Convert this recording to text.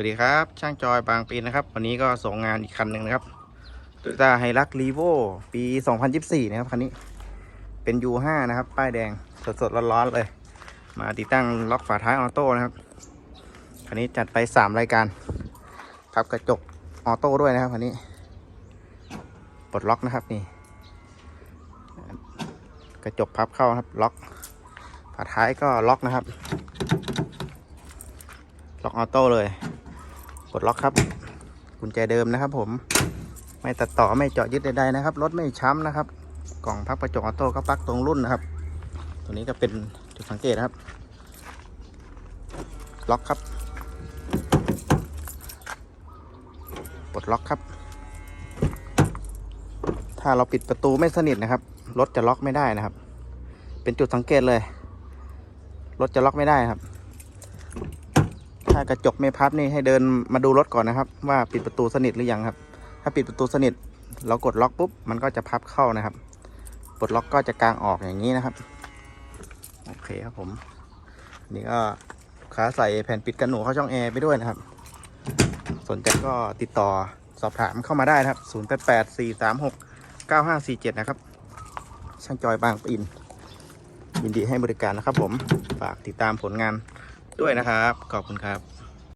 วัสดีครับ ช่างจอยบางปีนะครับ วันนี้ก็ส่งงานอีกคันหนึ่งนะครับ Toyota h i l u x r e v o ปี 2024 นะครับคันนี้เป็น U5 นะครับ ป้ายแดงสดๆร้อนๆเลย มาติดตั้งล็อกฝาท้ายออโต้นะครับคันนี้จัดไป 3 รายการพับกระจกออโต้ด้วยนะครับคันนี้ปลดล็อกนะครับนี่ กระจกพับเข้าครับล็อกฝาท้ายก็ล็อกนะครับ ล็อกออโต้เลย กดล็อกครับ กุญแจเดิมนะครับ ผม ไม่ตัดต่อไม่เจาะยึดใดๆนะครับ รถไม่ช้ำนะครับ กล่องพับกระจกออโต้ก็ปักตรงรุ่นนะครับ ตัวนี้ก็เป็นจุดสังเกตนะครับ ล็อกครับปลดล็อกครับ ถ้าเราปิดประตูไม่สนิทนะครับ รถจะล็อกไม่ได้นะครับ เป็นจุดสังเกตเลย รถจะล็อกไม่ได้ครับ ถ้ากระจกไม่พับนี่ให้เดินมาดูรถก่อนนะครับ ว่าปิดประตูสนิทหรือยังครับ ถ้าปิดประตูสนิท เรากดล็อกปุ๊บมันก็จะพับเข้านะครับปลดล็อกก็จะกางออกอย่างนี้นะครับโอเคครับผมนี่ก็ลูกค้าใส่แผ่นปิดกันหนูเข้าช่องแอร์ไปด้วยนะครับ สนใจก็ติดต่อสอบถามเข้ามาได้นะครับ 0 8 8 4 3 6 9 5 4 7 นะครับ ช่างจอยบางปอิน ยินดีให้บริการนะครับผม ฝากติดตามผลงาน ด้วยนะครับ ขอบคุณครับ